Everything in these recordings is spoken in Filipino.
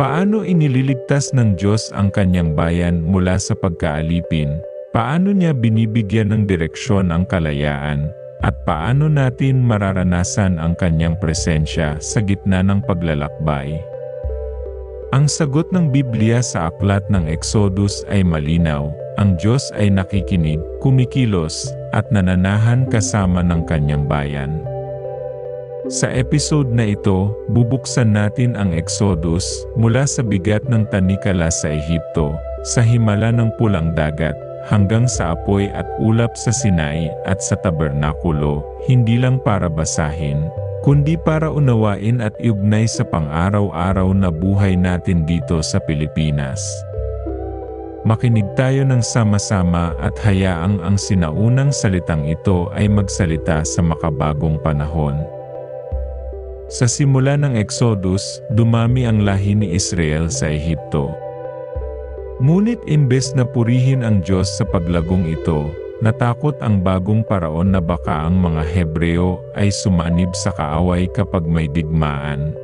Paano inililigtas ng Diyos ang kanyang bayan mula sa pagkaalipin? Paano niya binibigyan ng direksyon ang kalayaan? At paano natin mararanasan ang kanyang presensya sa gitna ng paglalakbay? Ang sagot ng Biblia sa aklat ng Exodus ay malinaw. Ang Diyos ay nakikinig, kumikilos, at nananahan kasama ng kanyang bayan. Sa episode na ito, bubuksan natin ang Exodus mula sa bigat ng tanikala sa Ehipto, sa himala ng pulang dagat, hanggang sa apoy at ulap sa Sinai at sa tabernakulo, hindi lang para basahin, kundi para unawain at iugnay sa pang-araw-araw na buhay natin dito sa Pilipinas. Makinig tayo ng sama-sama at hayaang ang sinaunang salitang ito ay magsalita sa makabagong panahon. Sa simula ng Exodus, dumami ang lahi ni Israel sa Ehipto. Ngunit imbes na purihin ang Diyos sa paglagong ito, natakot ang bagong paraon na baka ang mga Hebreo ay sumanib sa kaaway kapag may digmaan.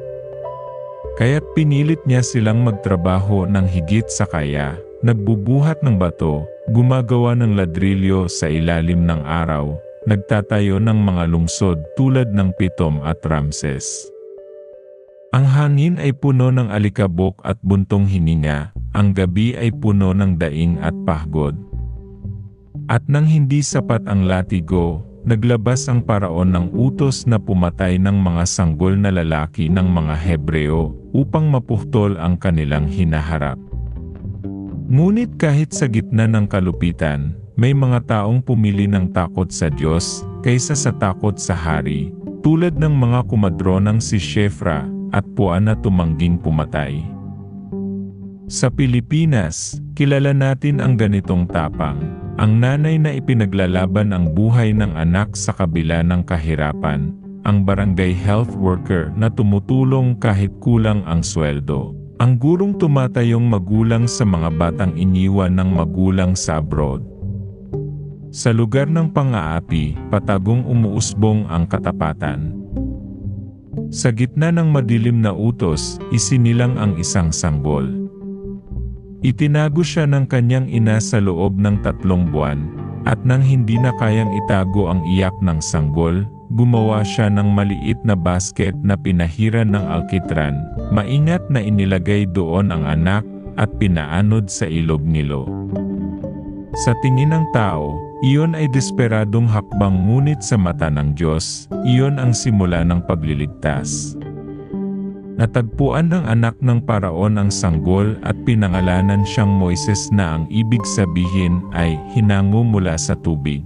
Kaya't pinilit niya silang magtrabaho ng higit sa kaya, nagbubuhat ng bato, gumagawa ng ladrilyo sa ilalim ng araw, nagtatayo ng mga lungsod tulad ng Pitom at Ramses. Ang hangin ay puno ng alikabok at buntong hininga, ang gabi ay puno ng daing at pahgod. At nang hindi sapat ang latigo, naglabas ang paraon ng utos na pumatay ng mga sanggol na lalaki ng mga Hebreo upang mapuhtol ang kanilang hinaharap. Ngunit kahit sa gitna ng kalupitan, may mga taong pumili ng takot sa Diyos kaysa sa takot sa hari, tulad ng mga kumadronang si Shefra at Puan na tumangging pumatay. Sa Pilipinas, kilala natin ang ganitong tapang, ang nanay na ipinaglalaban ang buhay ng anak sa kabila ng kahirapan, ang barangay health worker na tumutulong kahit kulang ang sweldo, ang gurong tumatayong magulang sa mga batang iniwan ng magulang sa abroad, sa lugar ng pang-aapi, patagong umuusbong ang katapatan. Sa gitna ng madilim na utos, isinilang ang isang sanggol. Itinago siya ng kanyang ina sa loob ng tatlong buwan, at nang hindi na kayang itago ang iyak ng sanggol, gumawa siya ng maliit na basket na pinahiran ng alkitran, maingat na inilagay doon ang anak at pinaanod sa ilog nilo. Sa tingin ng tao, iyon ay desperadong hakbang ngunit sa mata ng Diyos, iyon ang simula ng pagliligtas. Natagpuan ng anak ng paraon ang sanggol at pinangalanan siyang Moises na ang ibig sabihin ay hinango mula sa tubig.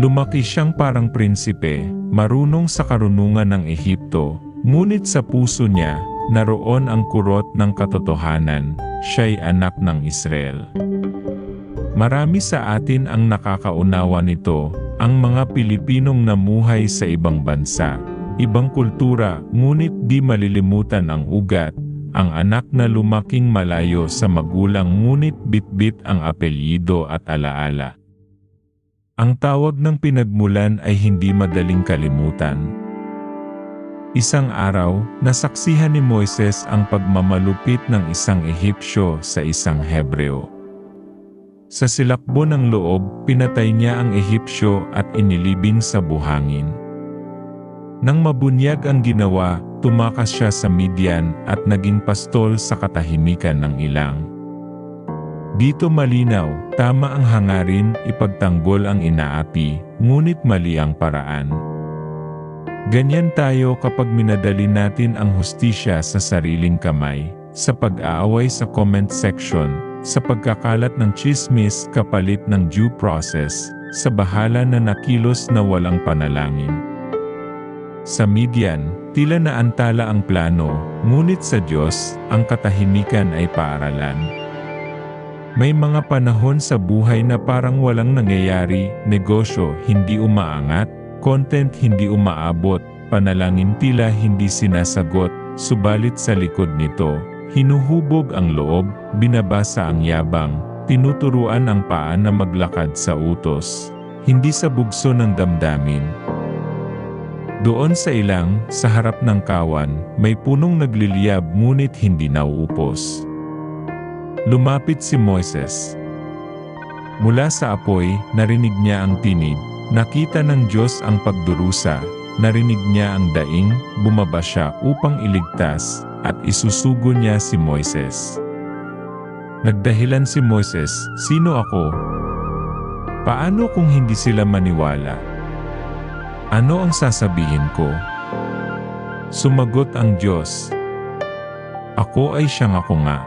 Lumaki siyang parang prinsipe, marunong sa karunungan ng Ehipto, ngunit sa puso niya, naroon ang kurot ng katotohanan, siya'y anak ng Israel. Marami sa atin ang nakakaunawa nito, ang mga Pilipinong namuhay sa ibang bansa, ibang kultura, ngunit di malilimutan ang ugat, ang anak na lumaking malayo sa magulang ngunit bitbit ang apelyido at alaala. Ang tawag ng pinagmulan ay hindi madaling kalimutan. Isang araw, nasaksihan ni Moises ang pagmamalupit ng isang Ehipsyo sa isang Hebreo. Sa silakbo ng loob, pinatay niya ang Ehipsyo at inilibing sa buhangin. Nang mabunyag ang ginawa, tumakas siya sa Midian at naging pastol sa katahimikan ng ilang. Dito malinaw, tama ang hangarin, ipagtanggol ang inaapi, ngunit mali ang paraan. Ganyan tayo kapag minadali natin ang hustisya sa sariling kamay, sa pag-aaway sa comment section, sa pagkakalat ng chismis kapalit ng due process, sa bahala na nakilos na walang panalangin. Sa Midian, tila naantala ang plano, ngunit sa Diyos, ang katahimikan ay paaralan. May mga panahon sa buhay na parang walang nangyayari, negosyo hindi umaangat, content hindi umaabot, panalangin tila hindi sinasagot, subalit sa likod nito, hinuhubog ang loob, binabasa ang yabang, tinuturuan ang paa na maglakad sa utos, hindi sa bugso ng damdamin. Doon sa ilang, sa harap ng kawan, may punong nagliliyab ngunit hindi nauupos. Lumapit si Moises. Mula sa apoy, narinig niya ang tinig, nakita ng Diyos ang pagdurusa, narinig niya ang daing, bumaba siya upang iligtas, at isusugo niya si Moises. Nagdahilan si Moises, sino ako? Paano kung hindi sila maniwala? Ano ang sasabihin ko? Sumagot ang Diyos. Ako ay siyang ako nga.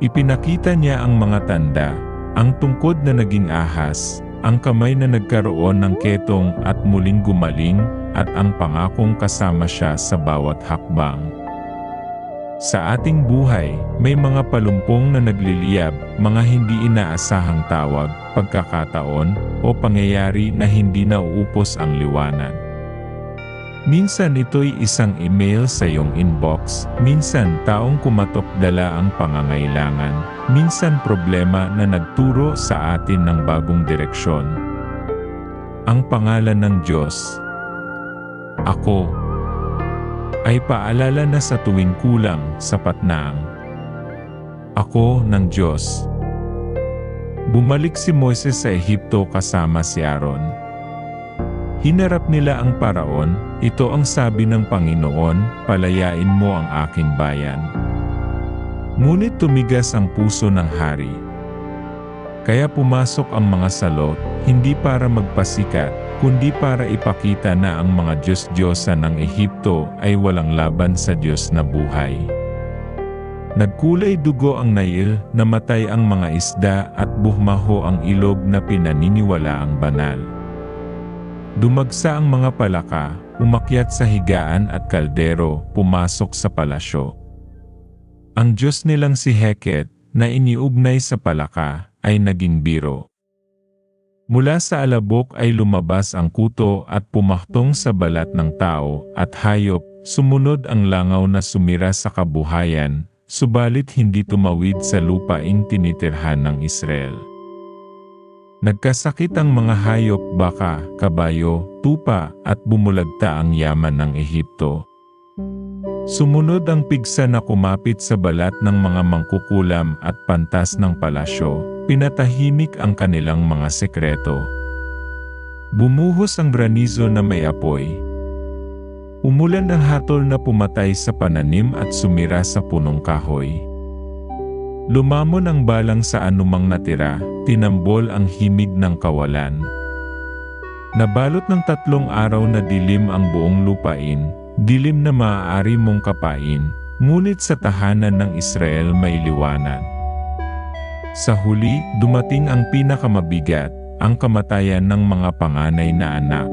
Ipinakita niya ang mga tanda, ang tungkod na naging ahas, ang kamay na nagkaroon ng ketong at muling gumaling, at ang pangakong kasama siya sa bawat hakbang. Sa ating buhay, may mga palumpong na nagliliyab, mga hindi inaasahang tawag, pagkakataon, o pangyayari na hindi nauupos ang liwanag. Minsan ito'y isang email sa iyong inbox, minsan taong kumatok dala ang pangangailangan, minsan problema na nagturo sa atin ng bagong direksyon. Ang pangalan ng Diyos, Ako, ay paalala na sa tuwing kulang, sapat na ang Ako ng Diyos. Bumalik si Moises sa Ehipto kasama si Aaron. Hinarap nila ang paraon, ito ang sabi ng Panginoon, palayain mo ang aking bayan. Ngunit tumigas ang puso ng hari. Kaya pumasok ang mga salot, hindi para magpasikat, kundi para ipakita na ang mga Diyos-Diyosan ng Ehipto ay walang laban sa Diyos na buhay. Nagkulay dugo ang Nail, namatay ang mga isda at buhmaho ang ilog na pinaniniwala ang banal. Dumagsa ang mga palaka, umakyat sa higaan at kaldero, pumasok sa palasyo. Ang Diyos nilang si Heket, na iniugnay sa palaka, ay naging biro. Mula sa alabok ay lumabas ang kuto at pumahtong sa balat ng tao at hayop, sumunod ang langaw na sumira sa kabuhayan, subalit hindi tumawid sa lupaing tinitirhan ng Israel. Nagkasakit ang mga hayop, baka, kabayo, tupa, at bumulagta ang yaman ng Ehipto. Sumunod ang pigsa na kumapit sa balat ng mga mangkukulam at pantas ng palasyo, pinatahimik ang kanilang mga sekreto. Bumuhos ang granizo na may apoy. Umulan ang hatol na pumatay sa pananim at sumira sa punong kahoy. Lumamon ang balang sa anumang natira, tinambol ang himig ng kawalan. Nabalot ng tatlong araw na dilim ang buong lupain, dilim na maaari mong kapain, ngunit sa tahanan ng Israel may liwanag. Sa huli, dumating ang pinakamabigat, ang kamatayan ng mga panganay na anak.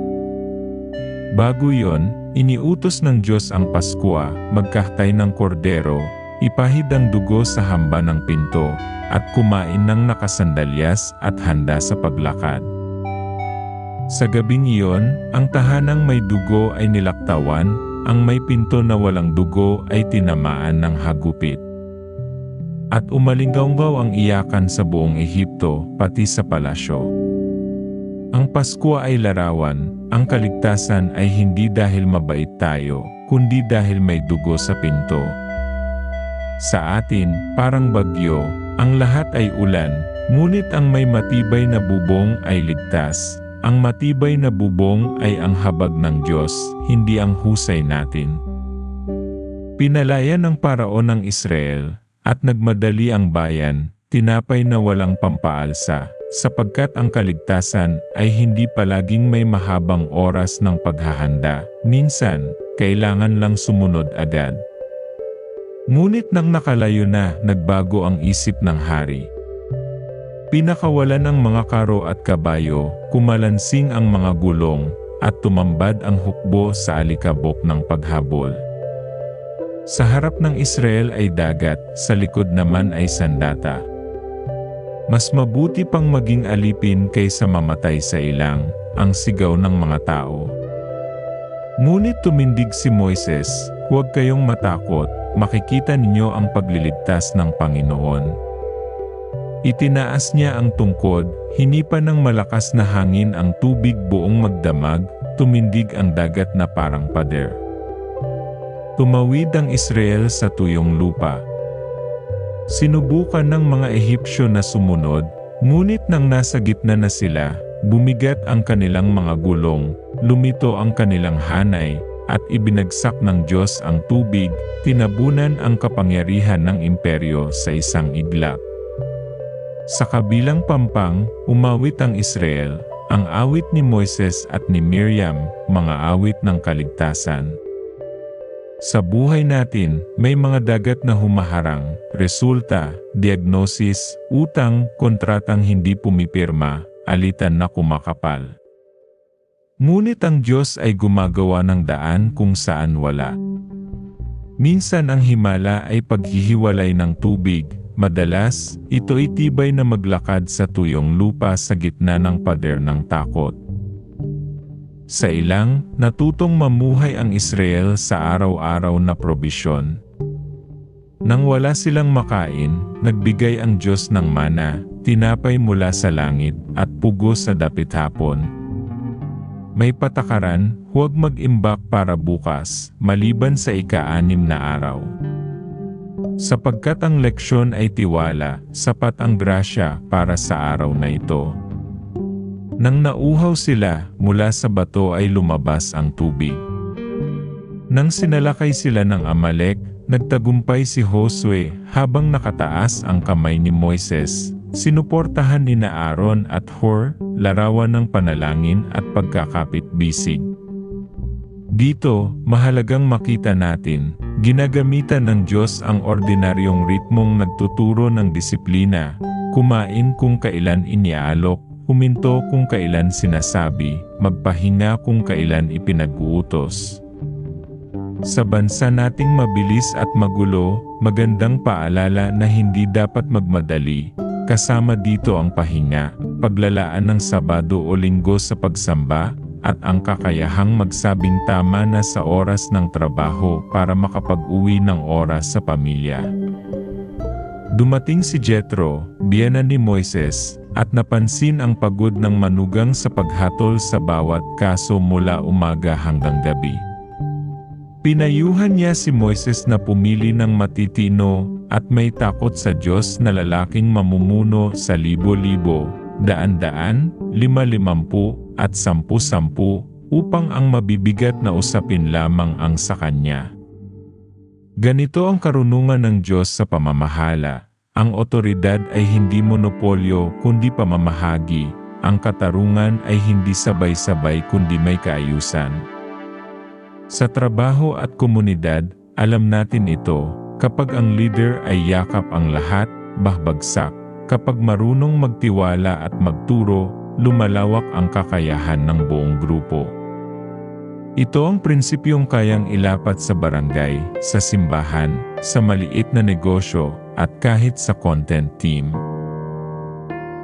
Bago yon, iniutos ng Diyos ang Paskwa, magkahtay ng kordero, ipahid ang dugo sa hamba ng pinto, at kumain ng nakasandalyas at handa sa paglakad. Sa gabing iyon, ang tahanang may dugo ay nilaktawan, ang may pinto na walang dugo ay tinamaan ng hagupit. At umalinggaw ang iyakan sa buong Ehipto, pati sa palasyo. Ang Pasko ay larawan, ang kaligtasan ay hindi dahil mabait tayo, kundi dahil may dugo sa pinto. Sa atin, parang bagyo, ang lahat ay ulan, ngunit ang may matibay na bubong ay ligtas. Ang matibay na bubong ay ang habag ng Diyos, hindi ang husay natin. Pinalaya ng paraon ng Israel, at nagmadali ang bayan, tinapay na walang pampaalsa, sapagkat ang kaligtasan ay hindi palaging may mahabang oras ng paghahanda, minsan, kailangan lang sumunod agad. Ngunit nang nakalayo na, nagbago ang isip ng hari. Pinakawalan ng mga karo at kabayo, kumalansing ang mga gulong, at tumambad ang hukbo sa alikabok ng paghabol. Sa harap ng Israel ay dagat, sa likod naman ay sandata. Mas mabuti pang maging alipin kaysa mamatay sa ilang, ang sigaw ng mga tao. Ngunit tumindig si Moises, huwag kayong matakot, makikita ninyo ang pagliligtas ng Panginoon. Itinaas niya ang tungkod, hinipan ng malakas na hangin ang tubig buong magdamag, tumindig ang dagat na parang pader. Tumawid ang Israel sa tuyong lupa. Sinubukan ng mga Ehipsyo na sumunod, ngunit nang nasa gitna na sila, bumigat ang kanilang mga gulong, lumito ang kanilang hanay, at ibinagsak ng Diyos ang tubig, tinabunan ang kapangyarihan ng imperyo sa isang iglap. Sa kabilang pampang, umawit ang Israel, ang awit ni Moises at ni Miriam, mga awit ng kaligtasan. Sa buhay natin, may mga dagat na humaharang, resulta, diagnosis, utang, kontratang hindi pumipirma, alitan na kumakapal. Ngunit ang Diyos ay gumagawa ng daan kung saan wala. Minsan ang himala ay paghihiwalay ng tubig, madalas, ito ay tibay na maglakad sa tuyong lupa sa gitna ng pader ng takot. Sa ilang, natutong mamuhay ang Israel sa araw-araw na probisyon. Nang wala silang makain, nagbigay ang Diyos ng mana, tinapay mula sa langit, at pugo sa dapit hapon. May patakaran, huwag mag-imbak para bukas, maliban sa ika-anim na araw. Sapagkat ang leksyon ay tiwala, sapat ang grasya para sa araw na ito. Nang nauhaw sila, mula sa bato ay lumabas ang tubig. Nang sinalakay sila ng Amalek, nagtagumpay si Josue habang nakataas ang kamay ni Moises. Sinuportahan ni na Aaron at Hur, larawan ng panalangin at pagkakapit-bisig. Dito, mahalagang makita natin, ginagamitan ng Diyos ang ordinaryong ritmong nagtuturo ng disiplina, kumain kung kailan iniaalok, huminto kung kailan sinasabi, magpahinga kung kailan ipinag-uutos. Sa bansa nating mabilis at magulo, magandang paalala na hindi dapat magmadali, kasama dito ang pahinga, paglalaan ng Sabado o Linggo sa pagsamba, at ang kakayahang magsabing tama na sa oras ng trabaho para makapag-uwi ng oras sa pamilya. Dumating si Jethro, biyana ni Moises, at napansin ang pagod ng manugang sa paghatol sa bawat kaso mula umaga hanggang gabi. Pinayuhan niya si Moises na pumili ng matitino at may takot sa Diyos na lalaking mamumuno sa libo-libo, daan-daan, lima-limampu at sampu-sampu upang ang mabibigat na usapin lamang ang sa kanya. Ganito ang karunungan ng Diyos sa pamamahala. Ang otoridad ay hindi monopolyo kundi pamamahagi. Ang katarungan ay hindi sabay-sabay kundi may kaayusan. Sa trabaho at komunidad, alam natin ito, kapag ang leader ay yakap ang lahat, bahbagsak. Kapag marunong magtiwala at magturo, lumalawak ang kakayahan ng buong grupo. Ito ang prinsipyong kayang ilapat sa barangay, sa simbahan, sa maliit na negosyo, at kahit sa content team.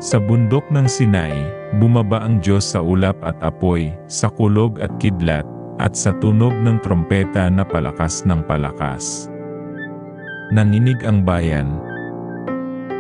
Sa bundok ng Sinai, bumaba ang Diyos sa ulap at apoy, sa kulog at kidlat, at sa tunog ng trompeta na palakas ng palakas. Nanginig ang bayan.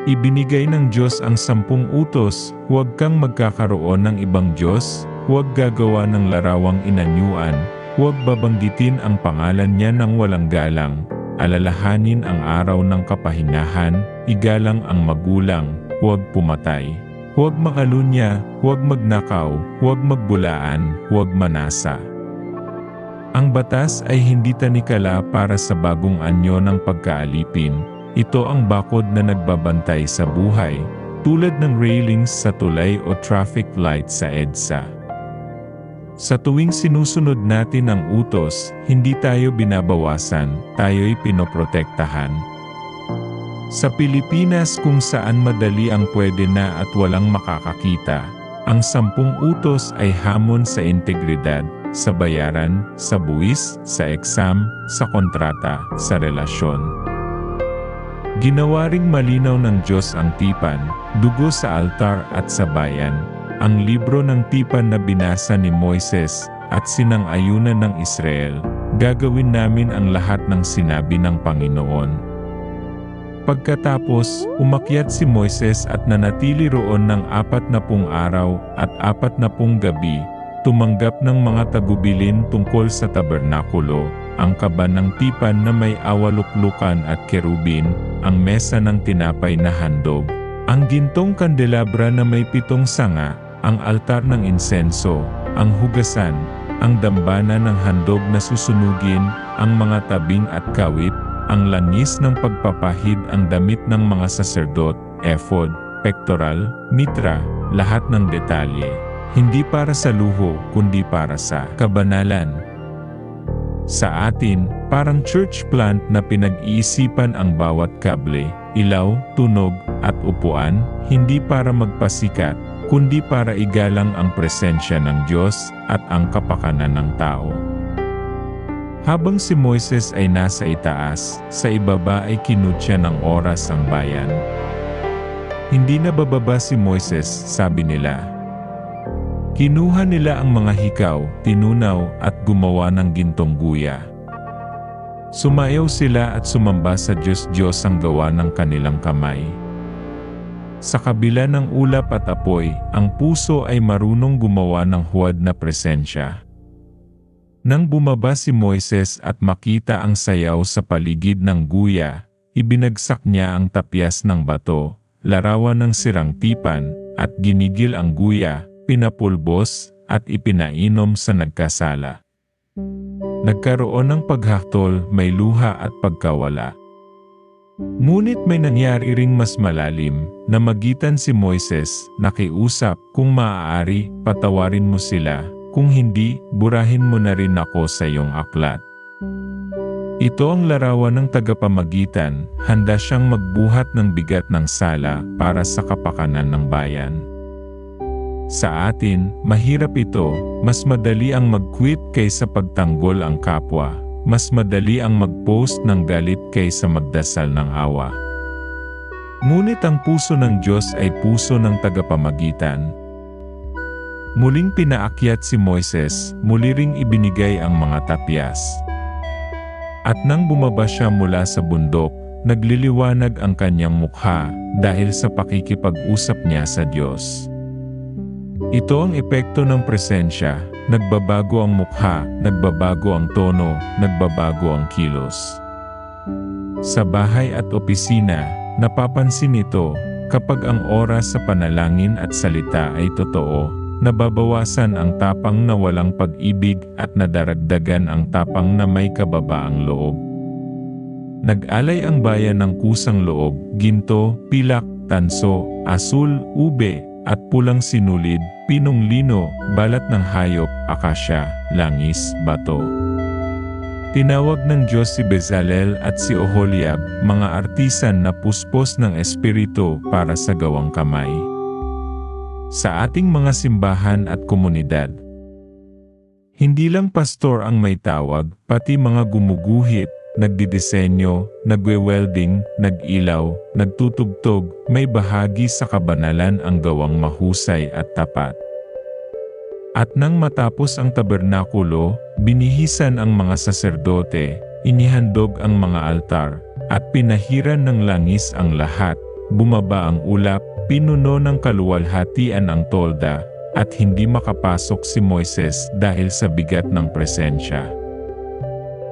Ibinigay ng Diyos ang sampung utos, huwag kang magkakaroon ng ibang Diyos, huwag gagawa ng larawang inanyuan, huwag babanggitin ang pangalan niya ng walang galang, alalahanin ang araw ng kapahingahan, igalang ang magulang, huwag pumatay. Huwag makalunya, huwag magnakaw, huwag magbulaan, huwag manasa. Ang batas ay hindi tanikala para sa bagong anyo ng pagkaalipin. Ito ang bakod na nagbabantay sa buhay, tulad ng railings sa tulay o traffic light sa EDSA. Sa tuwing sinusunod natin ang utos, hindi tayo binabawasan, tayo'y pinoprotektahan. Sa Pilipinas kung saan madali ang pwede na at walang makakakita, ang sampung utos ay hamon sa integridad, sa bayaran, sa buwis, sa eksam, sa kontrata, sa relasyon. Ginawa ring malinaw ng Diyos ang tipan, dugo sa altar at sa bayan, ang libro ng tipan na binasa ni Moises at sinang-ayunan ng Israel, gagawin namin ang lahat ng sinabi ng Panginoon. Pagkatapos, umakyat si Moises at nanatili roon ng apat na pung araw at apat na pung gabi, tumanggap ng mga tagubilin tungkol sa tabernakulo, ang kaban ng tipan na may awaluklukan at kerubin, ang mesa ng tinapay na handog, ang gintong kandelabra na may pitong sanga, ang altar ng insenso, ang hugasan, ang dambana ng handog na susunugin, ang mga tabing at kawit, ang langis ng pagpapahid ang damit ng mga saserdot, ephod, pectoral, mitra, lahat ng detalye. Hindi para sa luho, kundi para sa kabanalan. Sa atin, parang church plant na pinag-iisipan ang bawat kable, ilaw, tunog, at upuan, hindi para magpasikat, kundi para igalang ang presensya ng Diyos at ang kapakanan ng tao. Habang si Moises ay nasa itaas, sa ibaba ay kinutya ng oras ang bayan. Hindi na bababa si Moises, sabi nila. Kinuha nila ang mga hikaw, tinunaw at gumawa ng gintong guya. Sumayaw sila at sumamba sa Diyos-Diyos ang gawa ng kanilang kamay. Sa kabila ng ulap at apoy, ang puso ay marunong gumawa ng huwad na presensya. Nang bumaba si Moises at makita ang sayaw sa paligid ng guya, ibinagsak niya ang tapyas ng bato, larawan ng sirang tipan, at ginigil ang guya, pinapulbos, at ipinainom sa nagkasala. Nagkaroon ng paghaktol, may luha at pagkawala. Ngunit may nangyari ring mas malalim, na magitan si Moises, nakiusap, kung maaari, patawarin mo sila, kung hindi, burahin mo na rin ako sa iyong aklat. Ito ang larawan ng tagapamagitan, handa siyang magbuhat ng bigat ng sala para sa kapakanan ng bayan. Sa atin, mahirap ito, mas madali ang mag-quit kaysa pagtanggol ang kapwa, mas madali ang mag-post ng galit kaysa magdasal ng awa. Ngunit ang puso ng Diyos ay puso ng tagapamagitan. Muling pinaakyat si Moises, muli ring ibinigay ang mga tapyas. At nang bumaba siya mula sa bundok, nagliliwanag ang kanyang mukha dahil sa pakikipag-usap niya sa Diyos. Ito ang epekto ng presensya, nagbabago ang mukha, nagbabago ang tono, nagbabago ang kilos. Sa bahay at opisina, napapansin ito, kapag ang oras sa panalangin at salita ay totoo, nababawasan ang tapang na walang pag-ibig at nadaragdagan ang tapang na may kababaang loob. Nag-alay ang bayan ng kusang loob, ginto, pilak, tanso, asul, ube, at pulang sinulid, pinong lino, balat ng hayop, akasya, langis, bato. Tinawag ng Diyos si Bezalel at si Oholiab, mga artisan na puspos ng Espiritu para sa gawang kamay. Sa ating mga simbahan at komunidad, hindi lang pastor ang may tawag, pati mga gumuguhit, nagdidisenyo, nagwe-welding, nag-ilaw, nagtutugtog, may bahagi sa kabanalan ang gawang mahusay at tapat. At nang matapos ang tabernakulo, binihisan ang mga saserdote, inihandog ang mga altar, at pinahiran ng langis ang lahat, bumaba ang ulap, pinuno ng kaluwalhatian ang tolda, at hindi makapasok si Moises dahil sa bigat ng presensya.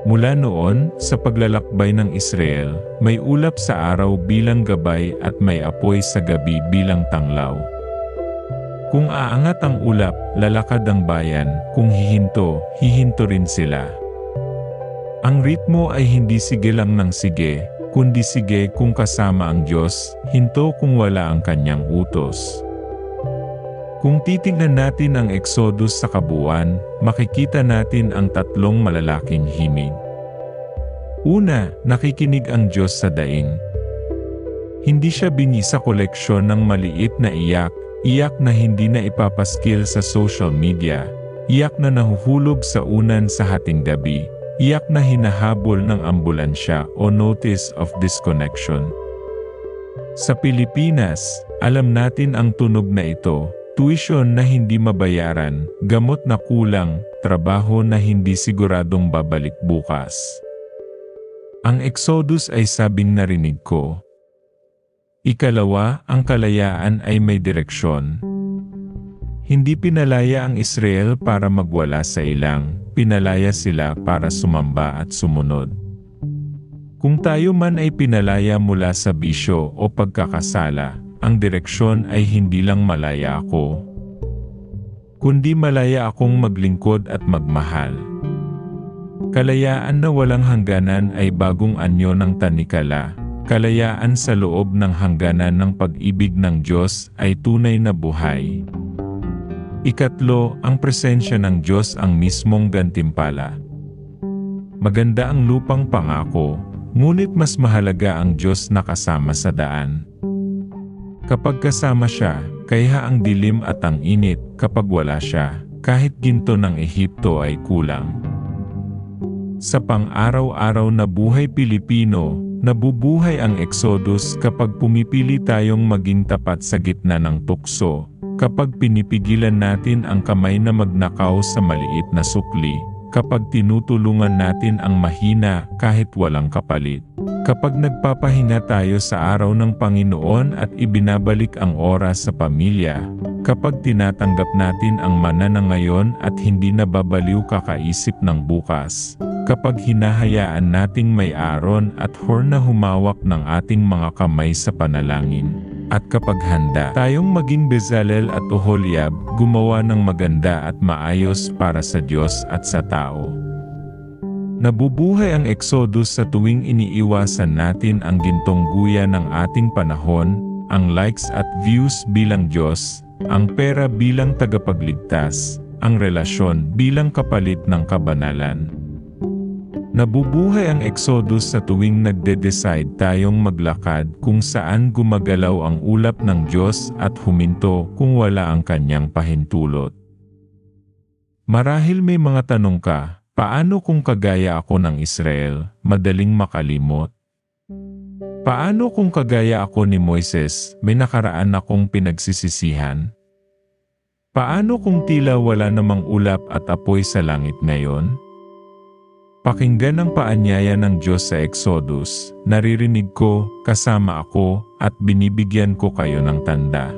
Mula noon, sa paglalakbay ng Israel, may ulap sa araw bilang gabay at may apoy sa gabi bilang tanglaw. Kung aangat ang ulap, lalakad ang bayan, kung hihinto, hihinto rin sila. Ang ritmo ay hindi sige lang ng sige, kundi sige kung kasama ang Diyos, hinto kung wala ang kanyang utos. Kung titingnan natin ang Exodus sa kabuuan, makikita natin ang tatlong malalaking himig. Una, nakikinig ang Diyos sa daing. Hindi siya bingi sa koleksyon ng maliit na iyak, iyak na hindi na ipapaskil sa social media, iyak na nahuhulog sa unan sa hating gabi, iyak na hinahabol ng ambulansya o notice of disconnection. Sa Pilipinas, alam natin ang tunog na ito, tuition na hindi mabayaran, gamot na kulang, trabaho na hindi siguradong babalik bukas. Ang Exodus ay sabing narinig ko. Ikalawa, ang kalayaan ay may direksyon. Hindi pinalaya ang Israel para magwala sa ilang, pinalaya sila para sumamba at sumunod. Kung tayo man ay pinalaya mula sa bisyo o pagkakasala, ang direksyon ay hindi lang malaya ako, kundi malaya akong maglingkod at magmahal. Kalayaan na walang hangganan ay bagong anyo ng tanikala, kalayaan sa loob ng hangganan ng pag-ibig ng Diyos ay tunay na buhay. Ikatlo, ang presensya ng Diyos ang mismong gantimpala. Maganda ang lupang pangako, ngunit mas mahalaga ang Diyos na kasama sa daan. Kapag kasama siya, kaya ang dilim at ang init kapag wala siya, kahit ginto ng Ehipto ay kulang. Sa pang-araw-araw na buhay Pilipino, nabubuhay ang Exodus kapag pumipili tayong maging tapat sa gitna ng tukso, kapag pinipigilan natin ang kamay na magnakaw sa maliit na sukli, kapag tinutulungan natin ang mahina kahit walang kapalit. Kapag nagpapahinga tayo sa araw ng Panginoon at ibinabalik ang oras sa pamilya, kapag tinatanggap natin ang mana ng ngayon at hindi nababaliw kakaisip ng bukas, kapag hinahayaan nating may aron at hor na humawak ng ating mga kamay sa panalangin, at kapag handa tayong maging Bezalel at Oholiab, gumawa ng maganda at maayos para sa Diyos at sa tao. Nabubuhay ang Exodus sa tuwing iniiwasan natin ang gintong guya ng ating panahon, ang likes at views bilang Diyos, ang pera bilang tagapagligtas, ang relasyon bilang kapalit ng kabanalan. Nabubuhay ang Exodus sa tuwing nagde-decide tayong maglakad kung saan gumagalaw ang ulap ng Diyos at huminto kung wala ang kanyang pahintulot. Marahil may mga tanong ka, paano kung kagaya ako ng Israel, madaling makalimot? Paano kung kagaya ako ni Moises, may nakaraan akong pinagsisisihan? Paano kung tila wala namang ulap at apoy sa langit ngayon? Pakinggan ang paanyaya ng Diyos sa Exodus, naririnig ko, kasama ako, at binibigyan ko kayo ng tanda.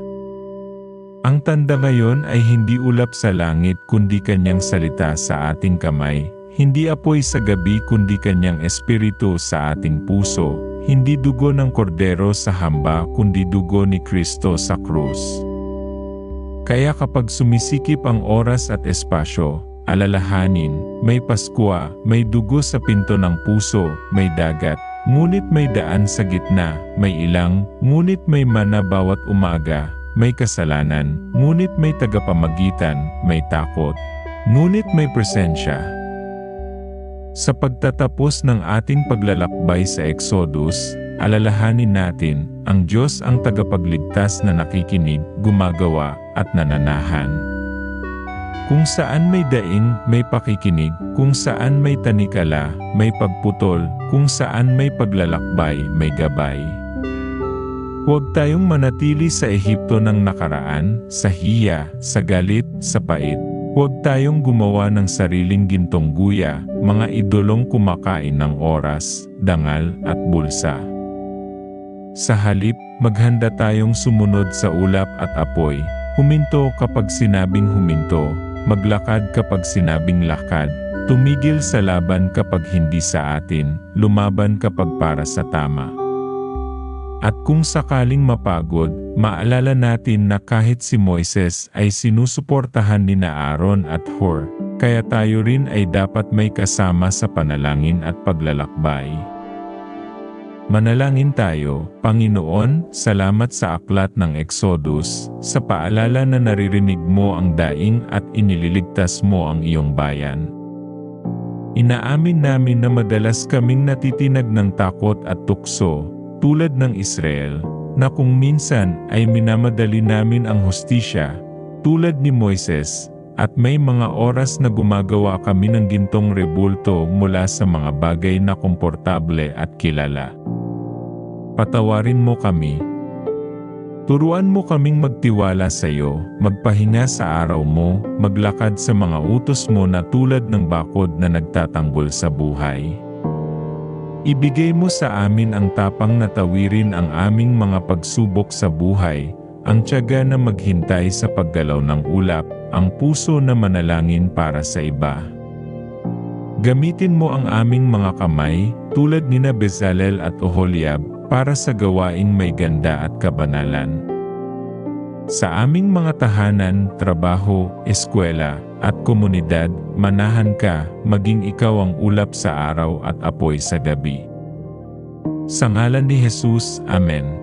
Ang tanda ngayon ay hindi ulap sa langit kundi kanyang salita sa ating kamay, hindi apoy sa gabi kundi kanyang espiritu sa ating puso, hindi dugo ng kordero sa hamba kundi dugo ni Kristo sa krus. Kaya kapag sumisikip ang oras at espasyo, alalahanin, may Paskwa, may dugo sa pinto ng puso, may dagat, ngunit may daan sa gitna, may ilang, ngunit may mana bawat umaga, may kasalanan, ngunit may tagapamagitan, may takot, ngunit may presensya. Sa pagtatapos ng ating paglalakbay sa Exodus, alalahanin natin, ang Diyos ang tagapagligtas na nakikinig, gumagawa, at nananahan. Kung saan may daing, may pakikinig, kung saan may tanikala, may pagputol, kung saan may paglalakbay, may gabay. Huwag tayong manatili sa Ehipto ng nakaraan, sa hiya, sa galit, sa pait. Huwag tayong gumawa ng sariling gintong guya, mga idolong kumakain ng oras, dangal at bulsa. Sa halip, maghanda tayong sumunod sa ulap at apoy, huminto kapag sinabing huminto, maglakad kapag sinabing lakad, tumigil sa laban kapag hindi sa atin, lumaban kapag para sa tama. At kung sakaling mapagod, maalala natin na kahit si Moises ay sinusuportahan ni na Aaron at Hur, kaya tayo rin ay dapat may kasama sa panalangin at paglalakbay. Manalangin tayo, Panginoon, salamat sa aklat ng Exodus, sa paalala na naririnig mo ang daing at inililigtas mo ang iyong bayan. Inaamin namin na madalas kaming natitinag ng takot at tukso, tulad ng Israel, na kung minsan ay minamadali namin ang hustisya, tulad ni Moises, at may mga oras na gumagawa kami ng gintong rebulto mula sa mga bagay na komportable at kilala. Patawarin mo kami. Turuan mo kaming magtiwala sa iyo, magpahinga sa araw mo, maglakad sa mga utos mo na tulad ng bakod na nagtatanggol sa buhay. Ibigay mo sa amin ang tapang na tawirin ang aming mga pagsubok sa buhay, ang tiyaga na maghintay sa paggalaw ng ulap, ang puso na manalangin para sa iba. Gamitin mo ang aming mga kamay, tulad ni na Bezalel at Oholiab, para sa gawaing may ganda at kabanalan. Sa aming mga tahanan, trabaho, eskwela, at komunidad, manahan ka, maging ikaw ang ulap sa araw at apoy sa gabi. Sa ngalan ni Jesus, Amen.